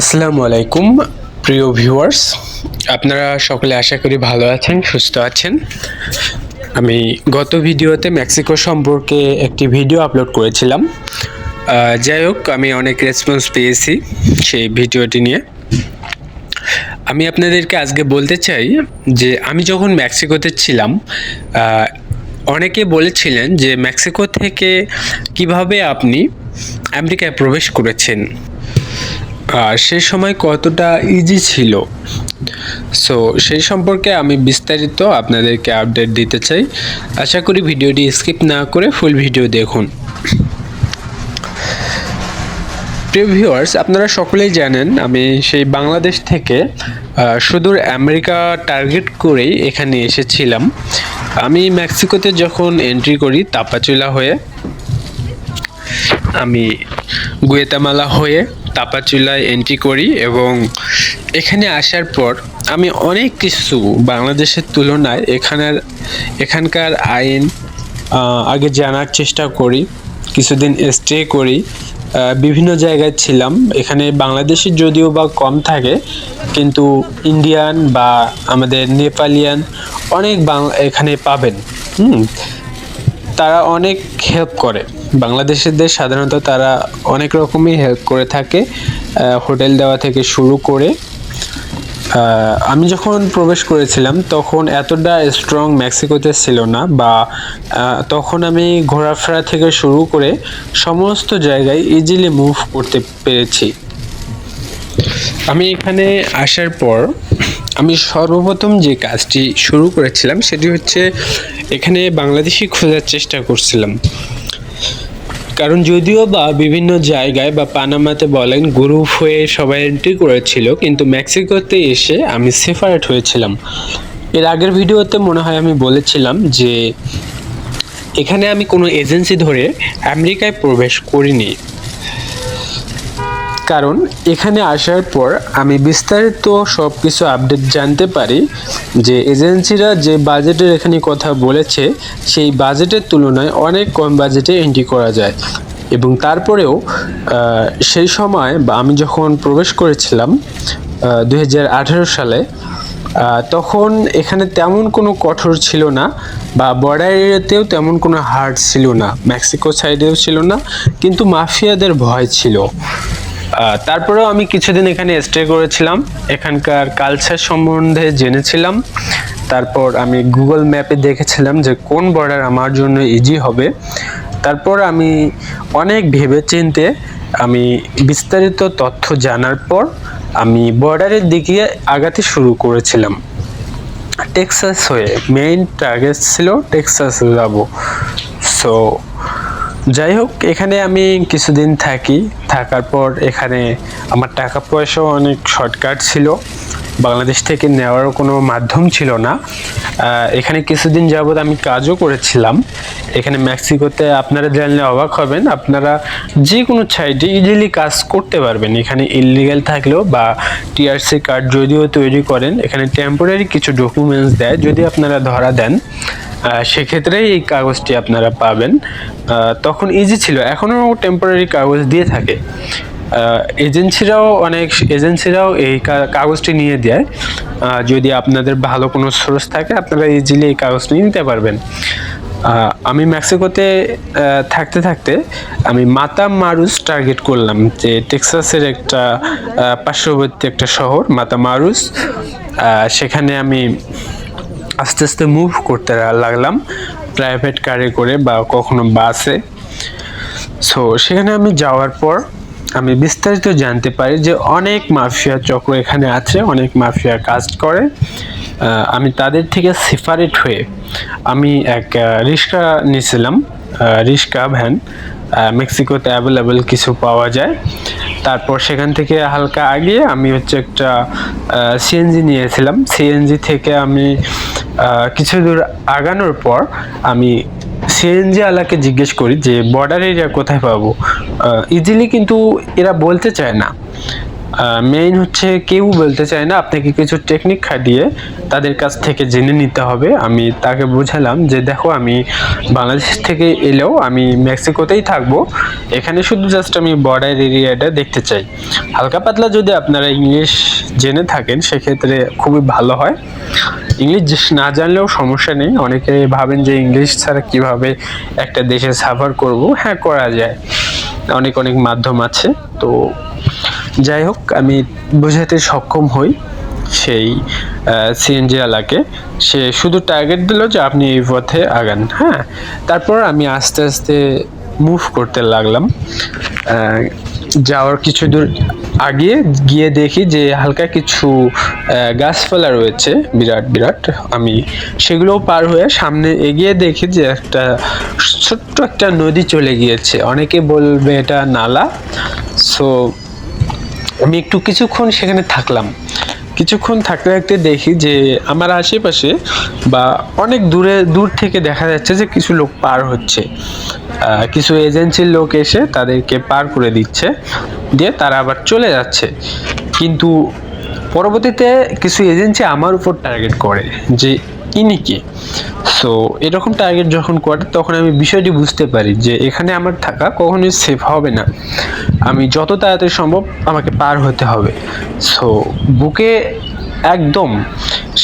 আসসালামু আলাইকুম প্রিয় ভিউয়ার্স আপনারা সকলে আশা করি ভালো আছেন, সুস্থ আছেন। আমি গত ভিডিওতে মেক্সিকো সম্পর্কে একটি ভিডিও আপলোড করেছিলাম। যাই হোক, আমি অনেক রেসপন্স পেয়েছি সেই ভিডিওটি নিয়ে। আমি আপনাদেরকে আজকে বলতে চাই যে, আমি যখন মেক্সিকোতে ছিলাম অনেকে বলেছিলেন যে মেক্সিকো থেকে কীভাবে আপনি আমেরিকায় প্রবেশ করেছেন? আর সেই সময় কতটা ইজি ছিল? সো সেই সম্পর্কে আমি বিস্তারিত আপনাদেরকে আপডেট দিতে চাই। আশা করি ভিডিওটি স্কিপ না করে ফুল ভিডিও দেখুন। প্রিয় ভিউয়ার্স আপনারা সকলেই জানেন, আমি সেই বাংলাদেশ থেকে সুদূর আমেরিকা টার্গেট করেই এখানে এসেছিলাম। আমি মেক্সিকোতে যখন এন্ট্রি করি, তাপাচুলা হয়ে, আমি গুয়েতামালা হয়ে তাপাচুলায় এন্ট্রি করি এবং এখানে আসার পর আমি অনেক কিছু বাংলাদেশের তুলনায় এখানের, এখানকার আইন আগে জানার চেষ্টা করি, কিছুদিন স্টে করি বিভিন্ন জায়গায় ছিলাম। এখানে বাংলাদেশি যদিও বা কম থাকে, কিন্তু ইন্ডিয়ান বা আমাদের নেপালিয়ান অনেক এখানে পাবেন। হুম, তারা অনেক হেল্প করে। বাংলাদেশিদের সাধারণত তারা অনেক রকমই হেল্প করে থাকে। হোটেল দেওয়া থেকে শুরু করে। আমি যখন প্রবেশ করেছিলাম, তখন এতটা স্ট্রং মেক্সিকোতে ছিল না বা তখন আমি ঘোরাফেরা থেকে শুরু করে সমস্ত জায়গায় ইজিলি মুভ করতে পেরেছি। আমি এখানে আসার পর আমি সর্বপ্রথম যে কাজটি শুরু করেছিলাম সেটি হচ্ছে এখানে বাংলাদেশি খোঁজার চেষ্টা করছিলাম। কারণ যদিও বা বিভিন্ন জায়গায় বা পানামাতে বলেন গ্রুপ হয়ে সবাই এন্ট্রি করেছিল, কিন্তু মেক্সিকোতে এসে আমি সেপারেট হয়েছিলাম। এর আগের ভিডিওতে মনে হয় আমি বলেছিলাম যে এখানে আমি কোনো এজেন্সি ধরে আমেরিকায় প্রবেশ করিনি। কারণ এখানে আসার পর আমি বিস্তারিত সব কিছু আপডেট জানতে পারি যে এজেন্সিরা যে বাজেটের এখানে কথা বলেছে, সেই বাজেটের তুলনায় অনেক কম বাজেটে এন্ট্রি করা যায়। এবং তারপরেও সেই সময় বা আমি যখন প্রবেশ করেছিলাম দু হাজার আঠারো সালে তখন এখানে তেমন কোনো কঠোর ছিল না বা বর্ডার এরিয়াতেও তেমন কোনো হার্ড ছিল না। মেক্সিকো সাইডেও ছিল না, কিন্তু মাফিয়াদের ভয় ছিল। তারপরেও আমি কিছুদিন এখানে স্টে করেছিলাম। এখানকার কালচার সম্বন্ধে জেনেছিলাম। তারপর আমি গুগল ম্যাপে দেখেছিলাম যে কোন বর্ডার আমার জন্য ইজি হবে। তারপর আমি অনেক ভেবে চিনতে আমি বিস্তারিত তথ্য জানার পর আমি বর্ডারের দিকে আগাতে শুরু করেছিলাম। টেক্সাস হয়ে মেইন টার্গেট ছিল টেক্সাস যাব। সো যাই হোক এখানে আমি কিছুদিন থাকি। থাকার পর এখানে আমার টাকা পয়সাও অনেক শর্টকাট ছিল। বাংলাদেশ থেকে নেওয়ারও কোনো মাধ্যম ছিল না। এখানে কিছুদিন যাবৎ আমি কাজও করেছিলাম। এখানে মেক্সিকোতে আপনারা জানলে অবাক হবেন, আপনারা যে কোনো সাইডে ইজিলি কাজ করতে পারবেন। এখানে ইলিগাল থাকলেও বা টিআরসি কার্ড যদিও তৈরি করেন, এখানে টেম্পোরারি কিছু ডকুমেন্টস দেয়, যদি আপনারা ধরা দেন। সেক্ষেত্রে এই কাগজটি আপনারা পাবেন। তখন ইজি ছিল। এখনও টেম্পোরারি কাগজ দিয়ে থাকে। এজেন্সিরাও অনেক এজেন্সিরাও এই কাগজটি নিয়ে দেয়। যদি আপনাদের ভালো কোনো সোর্স থাকে, আপনারা ইজিলি এই কাগজটি নিতে পারবেন। আমি মেক্সিকোতে থাকতে থাকতে আমি মাতা মারুস টার্গেট করলাম যে টেক্সাসের একটা পার্শ্ববর্তী একটা শহর, মাতা মারুস। সেখানে আমি আস্তে আস্তে মুভ করতে লাগলাম প্রাইভেট কারে করে বা কখনো বাসে সো সেখানে আমি যাওয়ার পর আমি বিস্তারিত জানতে পারি যে অনেক মাফিয়া চক্র এখানে আছে, অনেক মাফিয়া কাজ করে। আমি তাদের থেকে সেপারেট হয়ে আমি এক রিক্সা নিয়েছিলাম রিক্সা ভ্যান মেক্সিকোতে অ্যাভেলেবেল কিছু পাওয়া যায়। তারপর সেখান থেকে হালকা আগে আমি হচ্ছে একটা সিএনজি নিয়েছিলাম। সিএনজি থেকে আমি কিছু দূর আগানোর পর আমি সিএনজি আলাকে জিজ্ঞেস করি যে বর্ডার এরিয়া কোথায় পাবো? ইজিলি কিন্তু এরা বলতে চায় না। মেইন হচ্ছে কেউ বলতে চায় না। আপনাকে কিছু টেকনিক খাটিয়ে তাদের কাছ থেকে জেনে নিতে হবে। আমি তাকে বোঝালাম যে, দেখো, আমি বাংলাদেশ থেকে এলেও আমি মেক্সিকোতেই থাকব। এখানে শুধু জাস্ট আমি বর্ডার এরিয়াটা দেখতে চাই। হালকা পাতলা যদি আপনারা ইংলিশ জেনে থাকেন, সেক্ষেত্রে খুবই ভালো হয়। ইংলিশ না জানলেও সমস্যা নেই। অনেকে ভাবেন যে ইংলিশ ছাড়া কীভাবে একটা দেশে সাফার করব? হ্যাঁ করা যায়। অনেক অনেক মাধ্যম আছে। তো যাই হোক, আমি বোঝাতে সক্ষম হই সেই সিএনজি আলাকে। সে শুধু টার্গেট দিল যে আপনি এই পথে আগান হ্যাঁ? তারপর আমি আস্তে আস্তে মুভ করতে লাগলাম। যাওয়ার কিছু দূর আগে গিয়ে দেখি যে হালকা কিছু গাছপালা রয়েছে, বিরাট বিরাট। আমি সেগুলোও পার হয়ে সামনে এগিয়ে দেখি যে একটা ছোট্ট একটা নদী চলে গিয়েছে। অনেকে বলবে এটা নালা। সো আমি একটু কিছুক্ষণ সেখানে থাকলাম। কিছুক্ষণ থাকতে থাকতে দেখি যে আমার আশেপাশে বা অনেক দূরে, দূর থেকে দেখা যাচ্ছে যে কিছু লোক পার হচ্ছে। কিছু এজেন্সির লোক এসে তাদেরকে পার করে দিচ্ছে। দিয়ে তারা আবার চলে যাচ্ছে। কিন্তু পরবর্তীতে কিছু এজেন্সি আমার উপর টার্গেট করে যে ইনি কে। সো এরকম টার্গেট যখন করে, তখন আমি বিষয়টি বুঝতে পারি যে এখানে আমার থাকা কখনোই সেফ হবে না। আমি যত তাড়াতাড়ি সম্ভব আমাকে পার হতে হবে। সো বুকে একদম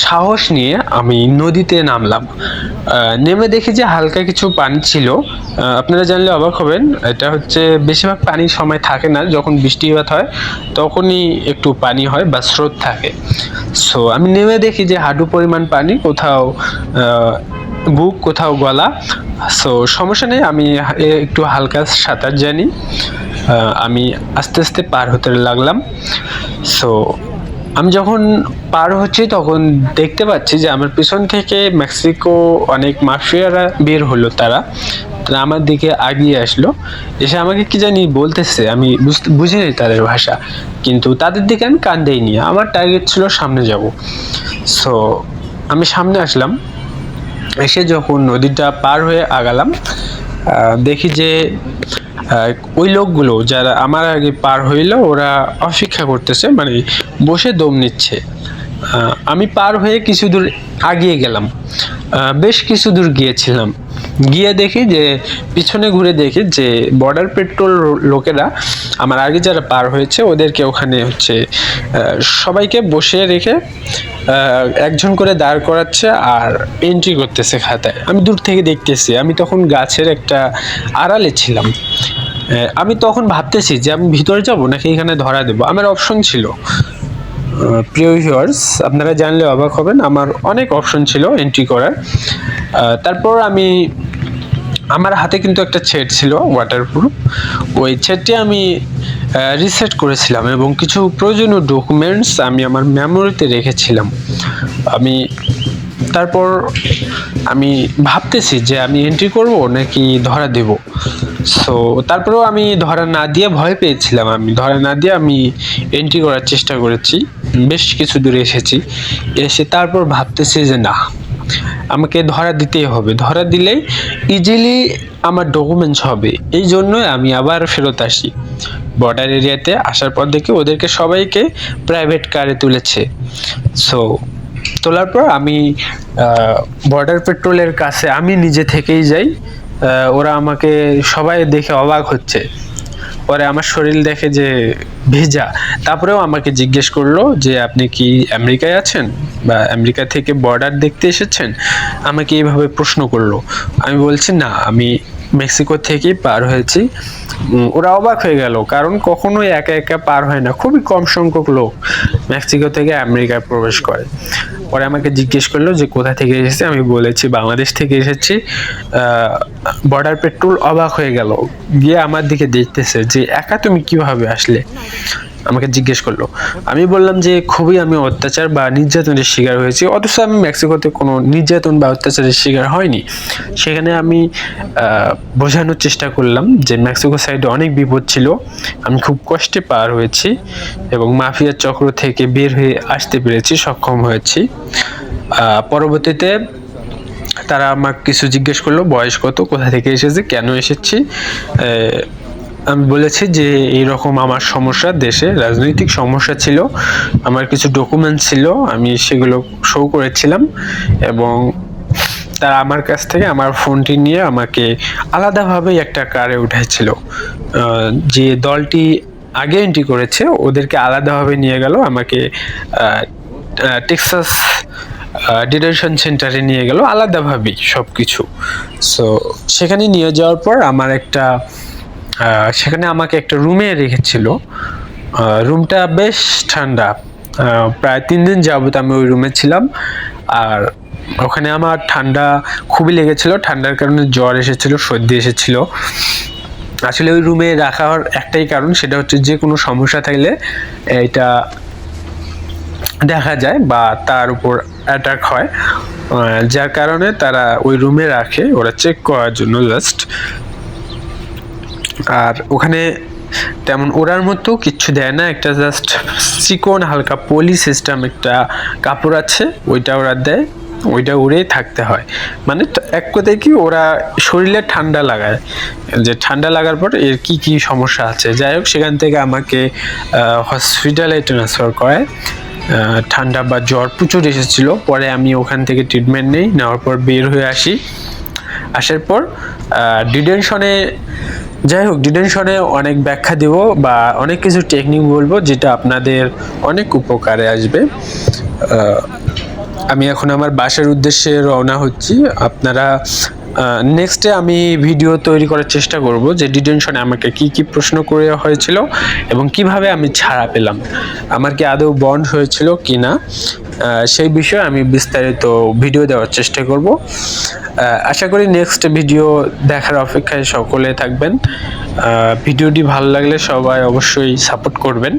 সাহস নিয়ে আমি নদীতে নামলাম। নেমে দেখি যে হালকা কিছু পানি ছিল। আপনারা জানলে অবাক হবেন, এটা হচ্ছে বেশিরভাগ পানির সময় থাকে না, যখন বৃষ্টিপাত হয়, তখনই একটু পানি হয় বা স্রোত থাকে। সো আমি নেমে দেখি যে হাঁটু পরিমাণ পানি, কোথাও বুক, কোথাও গলা। সো সমস্যা নেই, আমি একটু হালকা সাঁতার জানি। আমি আস্তে আস্তে পার হতে লাগলাম। সো আমি যখন পার হচ্ছি তখন দেখতে পাচ্ছি যে আমার পিছন থেকে মেক্সিকো অনেক মাফিয়ারা বের হলো তারা। তারা আমার দিকে আগিয়ে আসলো। এসে আমাকে কি জানি বলতেছে, আমি বুঝিনি তাদের ভাষা। কিন্তু তাদের দিকে আমি কান দেইনি। আমার টার্গেট ছিল সামনে যাব। সো আমি সামনে আসলাম। এসে যখন নদীটা পার হয়ে আগালাম দেখি যে ওই লোকগুলো যারা আমার আগে পার হইল, ওরা অপেক্ষা করতেছে মানে বসে দম নিচ্ছে। আমি পার হয়ে কিছু দূর আগিয়ে গেলাম। বেশ কিছু দূর গিয়েছিলাম। গিয়ে দেখি যে, পিছনে ঘুরে দেখি যে বর্ডার পেট্রোল লোকেরা, আমার আগে যারা পার হয়েছে, ওদেরকে ওখানে হচ্ছে সবাইকে বসিয়ে রেখে একজন করে দাঁড় করাচ্ছে আর এন্ট্রি করতেছে খাতায়। আমি দূর থেকে দেখতেছি, আমি তখন গাছের একটা আড়ালে ছিলাম। আমি তখন ভাবতেছি যে, আমি ভিতরে যাব নাকি এখানে ধরা দেবো? আমার অপশন ছিল। প্রিয় ভিউয়ার্স আপনারা জানলে অবাক হবেন, আমার অনেক অপশন ছিল এন্ট্রি করার। তারপর আমি আমার হাতে কিন্তু একটা ছেট ছিল ওয়াটারপ্রুফ ওই ছেটটি আমি রিসেট করেছিলাম এবং কিছু প্রয়োজনীয় ডকুমেন্টস আমি আমার মেমোরিতে রেখেছিলাম। আমি, তারপর আমি ভাবতেছি যে আমি এন্ট্রি করব নাকি ধরা দেব। সো তারপরেও আমি ধরা না দিয়ে ভয় পেয়েছিলাম আমি। ধরা না দিয়ে আমি এন্ট্রি করার চেষ্টা করেছি। বেশ কিছু দূরে এসেছি। এসে তারপর ভাবতেছি যে না আমাকে ধরা দিতেই হবে। ধরা দিলেই ইজিলি আমার ডকুমেন্টস হবে। এই জন্যই আমি আবার ফেরত আসি। বর্ডার এরিয়াতে আসার পর দেখি ওদেরকে সবাইকে প্রাইভেট কারে তুলেছে। সো তোলার পর আমি বর্ডার পেট্রোলের কাছে আমি নিজে থেকেই যাই। ওরা আমাকে সবাই দেখে অবাক হচ্ছে। পরে আমার শরীর দেখে যে ভেজা, তারপরেও আমাকে জিজ্ঞেস করল যে, আপনি কি আমেরিকায় আছেন বা আমেরিকা থেকে বর্ডার দেখতে এসেছেন? আমাকে এইভাবে প্রশ্ন করল। আমি বলছি, না, আমি মেক্সিকো থেকেই পার হয়েছি। ওরা অবাক হয়ে গেল, কারণ কখনোই একা একা পার হয় না। খুবই কম সংখ্যক লোক মেক্সিকো থেকে আমেরিকায় প্রবেশ করে। পরে আমাকে জিজ্ঞেস করল যে, কোথা থেকে এসেছে? আমি বলেছি, বাংলাদেশ থেকে এসেছি। বর্ডার পেট্রোল অবাক হয়ে গেল। গিয়ে আমার দিকে দেখতেছে যে, একা তুমি কীভাবে আসলে? আমাকে জিজ্ঞেস করল। আমি বললাম যে, খুবই আমি অত্যাচার বা নির্যাতনের শিকার হয়েছি। অথচ আমি মেক্সিকোতে কোনো নির্যাতন বা অত্যাচারের শিকার হয়নি। সেখানে আমি বোঝানোর চেষ্টা করলাম যে, মেক্সিকো সাইডে অনেক বিপদ ছিল। আমি খুব কষ্টে পার হয়েছি এবং মাফিয়ার চক্র থেকে বের হয়ে আসতে পেরেছি, সক্ষম হয়েছি। পরবর্তীতে তারা আমাকে কিছু জিজ্ঞেস করল, বয়স কত? কোথা থেকে এসেছে? কেন এসেছি? আমি বলেছি যে এইরকম আমার সমস্যা, দেশে রাজনৈতিক সমস্যা ছিল, আমার কিছু ডকুমেন্ট ছিল, আমি সেগুলো শো করেছিলাম এবং তারা আমার কাছ থেকে আমার ফোনটি নিয়ে আমাকে আলাদাভাবে একটা কারে উঠেছিল যে দলটি আগে এন্ট্রি করেছে, ওদেরকে আলাদাভাবে নিয়ে গেল, আমাকে টেক্সাস ডিটেনশন সেন্টারে নিয়ে গেল, আলাদাভাবেই সব কিছু সো সেখানে নিয়ে যাওয়ার পর আমার একটা সেখানে আমাকে একটা রুমে রেখেছিল। রুমটা বেশ ঠান্ডা। প্রায় তিন দিন যাবত আমি ওই রুমে ছিলাম। আর ওখানে আমার ঠান্ডা খুবই লেগেছিল। ঠান্ডার কারণে জ্বর এসেছিল, সর্দি এসেছিল। আসলে ওই রুমে রাখার একটাই কারণ, সেটা হচ্ছে যে কোনো সমস্যা থাকলে এটা দেখা যায় বা তার উপর অ্যাটাক হয়। যার কারণে তারা ওই রুমে রাখে, ওরা চেক করার জন্য জাস্ট আর ওখানে তেমন ওরার মতো কিচ্ছু দেয় না একটা জাস্ট চিকন হালকা পলি সিস্টেম একটা কাপড় আছে ওইটা ওরা দেয় ওইটা উড়েই থাকতে হয়। মানে এক কথায় কি ওরা শরীরে ঠান্ডা লাগায়। যে ঠান্ডা লাগার পর এর কি কি সমস্যা আছে? যাই হোক সেখান থেকে আমাকে হসপিটালে ট্রান্সফার করে আহ, ঠান্ডা বা জ্বর প্রচুর এসেছিল। পরে আমি ওখান থেকে ট্রিটমেন্ট নেই নেওয়ার পর বের হয়ে আসি। আসার পর ডিটেনশনে, যাই হোক, ডিটেনশনে অনেক ব্যাখ্যা দেব বা অনেক কিছু টেকনিক বলব যেটা আপনাদের অনেক উপকারে আসবে। আমি এখন আমার বাসার উদ্দেশ্যে রওনা হচ্ছি। আপনারা নেক্সটে আমি ভিডিও তৈরি করার চেষ্টা করব যে ডিটেনশনে আমাকে কি কি প্রশ্ন করে হয়েছিল এবং কীভাবে আমি ছাড়া পেলাম। আমার কি আদৌ বন্ড হয়েছিল কি না সেই বিষয়ে আমি বিস্তারিত ভিডিও দেওয়ার চেষ্টা করব। আশা করি নেক্সট ভিডিও দেখার অপেক্ষায় সকলে থাকবেন। ভিডিওটি ভালো লাগলে সবাই অবশ্যই সাপোর্ট করবেন।